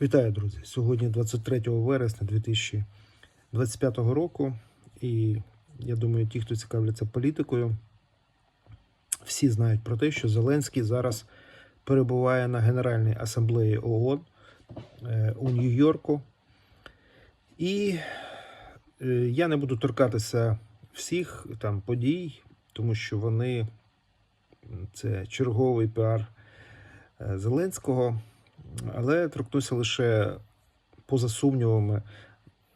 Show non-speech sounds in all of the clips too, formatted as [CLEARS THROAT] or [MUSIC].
Вітаю, друзі! Сьогодні 23 вересня 2025 року. І я думаю, ті, хто цікавляться політикою, всі знають про те, що Зеленський зараз перебуває на Генеральній асамблеї ООН е, у Нью-Йорку. І е, я не буду торкатися всіх там подій, тому що вони це черговий піар е, Зеленського. Але торкнуся лише поза сумнівами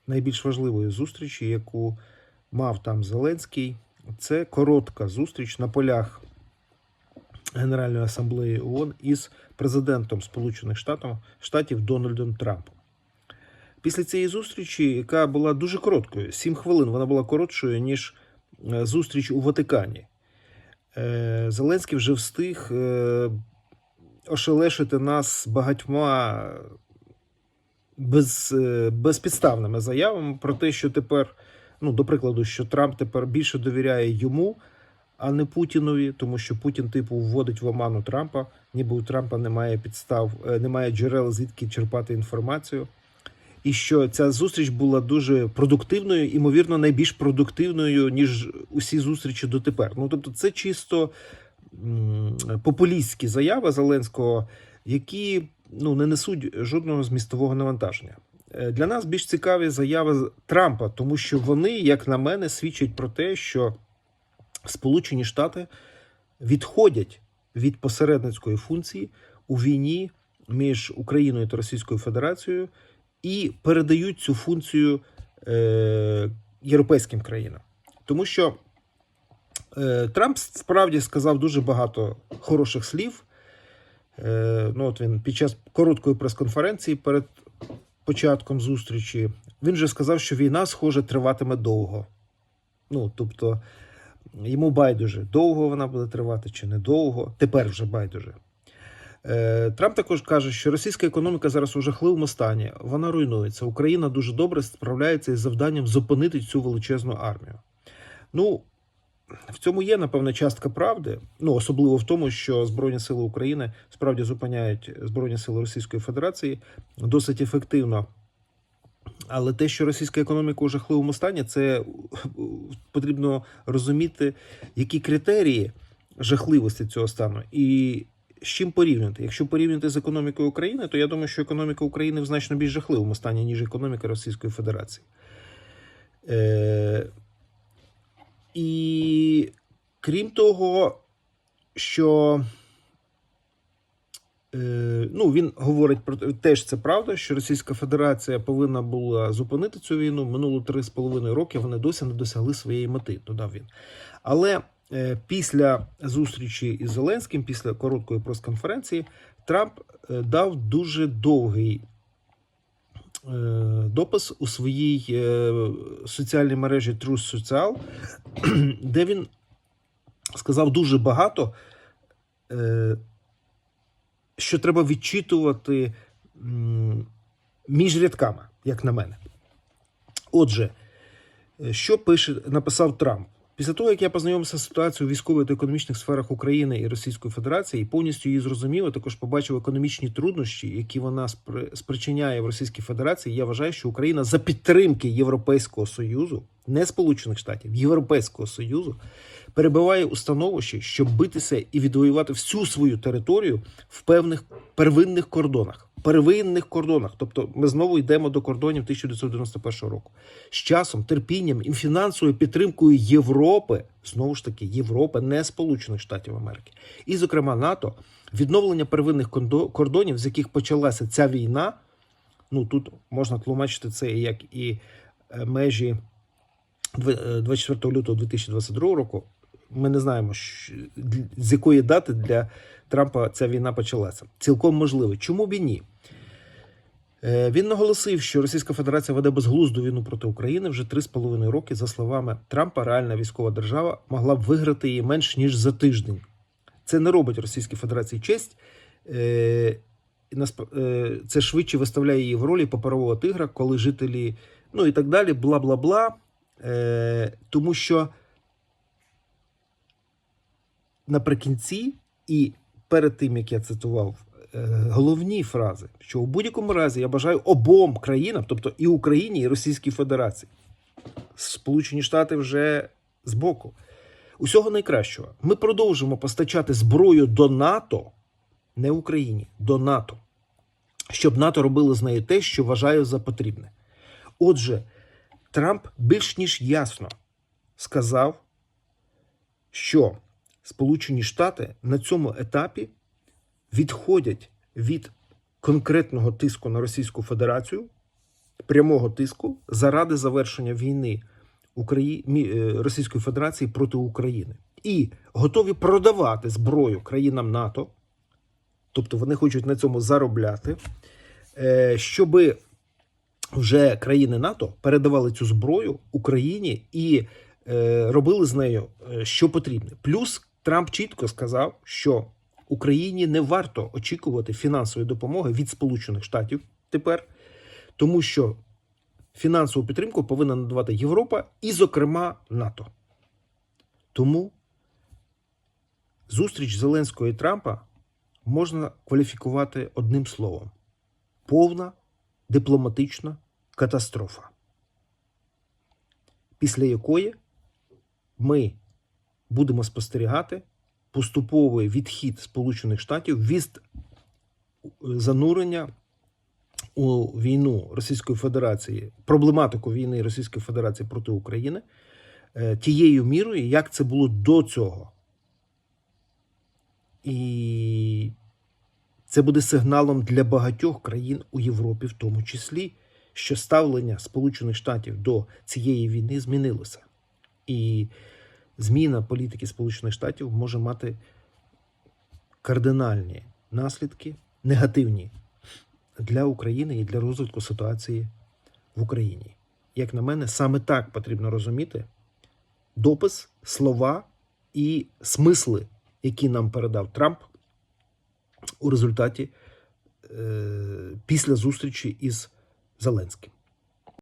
найбільш важливої зустрічі, яку мав там Зеленський. Це коротка зустріч на полях Генеральної асамблеї ООН із президентом Сполучених Штатів, Дональдом Трампом. Після цієї зустрічі, яка була дуже короткою, 7 хвилин, вона була коротшою, ніж е, зустріч у Ватикані. Е, Зеленський вже встиг е, ошелешити нас багатьма без, е, безпідставними заявами про те, що тепер, ну, до прикладу, що Трамп тепер більше довіряє йому, а не Путінові, тому що Путін, типу, вводить в оману Трампа, ніби у Трампа немає підстав, е, немає джерел, звідки черпати інформацію. І що ця зустріч була дуже продуктивною, ймовірно, найбільш продуктивною, ніж усі зустрічі дотепер. Ну, тобто, це чисто популістські заяви Зеленського, які ну, не несуть жодного змістового навантаження. Е, Для нас більш цікаві заяви Трампа, тому що вони, як на мене, свідчать про те, що Сполучені Штати відходять від посередницької функції у війні між Україною та Російською Федерацією і передають цю функцію е, європейським країнам. Тому що Трамп справді сказав дуже багато хороших слів. Е, ну, от він під час короткої прес-конференції перед початком зустрічі він же сказав, що війна, схоже, триватиме довго. Ну, тобто, йому байдуже, довго вона буде тривати чи недовго. Тепер вже байдуже. Е, Трамп також каже, що російська економіка зараз у жахливому стані. Вона руйнується. Україна дуже добре справляється із завданням зупинити цю величезну армію. Ну, в цьому є, напевно, частка правди. Ну, особливо в тому, що Збройні Сили України справді зупиняють Збройні Сили Російської Федерації досить ефективно. Але те, що російська економіка у жахливому стані, це потрібно розуміти, які критерії жахливості цього стану. І з чим порівняти? Якщо порівняти з економікою України, то я думаю, що економіка України в значно більш жахливому стані, ніж економіка Російської Федерації. Е- і крім того, що е, ну, він говорить про теж це правда, що Російська Федерація повинна була зупинити цю війну минуло 3,5 роки. Вони досі не досягли своєї мети, додав він. Але е, після зустрічі із Зеленським, після короткої прес-конференції, Трамп е, дав дуже довгий допис у своїй е, соціальній мережі Truth Social, [CLEARS THROAT] де він сказав дуже багато, е, що треба відчитувати між рядками, як на мене. Отже, е, що пише, написав Трамп? Після того, як я познайомився з ситуацією у військової та економічних сферах України і Російської Федерації, і повністю її зрозумів, а також побачив економічні труднощі, які вона спри- спричиняє в Російській Федерації, я вважаю, що Україна за підтримки Європейського Союзу, не Сполучених Штатів, Європейського Союзу, перебуває у становищі, щоб битися і відвоювати всю свою територію в певних первинних кордонах. Первинних кордонах, тобто ми знову йдемо до кордонів 1991 року. З часом, терпінням і фінансовою підтримкою Європи, знову ж таки, Європи, не Сполучених Штатів Америки, і, зокрема, НАТО, відновлення первинних кордонів, з яких почалася ця війна. Ну тут можна тлумачити це як і е, межі е, 24 лютого 2022 року. Ми не знаємо, з якої дати для Трампа ця війна почалася. Цілком можливо. Чому б і ні? Е, Він наголосив, що Російська Федерація веде безглузду війну проти України вже 3,5 роки. За словами Трампа, реальна військова держава могла б виграти її менш ніж за тиждень. Це не робить Російській Федерації честь. Е, е, Це швидше виставляє її в ролі паперового тигра, коли жителі, ну і так далі, бла бла бла. Тому що наприкінці і перед тим як я цитував е, головні фрази, що у будь-якому разі я бажаю обом країнам, тобто і Україні, і Російській Федерації. Сполучені Штати вже збоку. Усього найкращого. Ми продовжимо постачати зброю до НАТО, не Україні, до НАТО, щоб НАТО робило з нею те, що вважає за потрібне. Отже, Трамп більш ніж ясно сказав, що Сполучені Штати на цьому етапі відходять від конкретного тиску на Російську Федерацію, прямого тиску заради завершення війни е, Російської Федерації проти України і готові продавати зброю країнам НАТО, тобто вони хочуть на цьому заробляти, щоб вже країни НАТО передавали цю зброю Україні і е, робили з нею е, що потрібне. Плюс Трамп чітко сказав, що Україні не варто очікувати фінансової допомоги від Сполучених Штатів тепер, тому що фінансову підтримку повинна надавати Європа і, зокрема, НАТО. Тому зустріч Зеленського і Трампа можна кваліфікувати одним словом: повна дипломатична катастрофа, після якої ми будемо спостерігати поступовий відхід Сполучених Штатів від занурення у війну Російської Федерації, проблематику війни Російської Федерації проти України е, тією мірою, як це було до цього. І це буде сигналом для багатьох країн у Європі, в тому числі, що ставлення Сполучених Штатів до цієї війни змінилося. І зміна політики Сполучених Штатів може мати кардинальні наслідки, негативні для України і для розвитку ситуації в Україні. Як на мене, саме так потрібно розуміти допис, слова і смисли, які нам передав Трамп у результаті е, після зустрічі із Зеленським.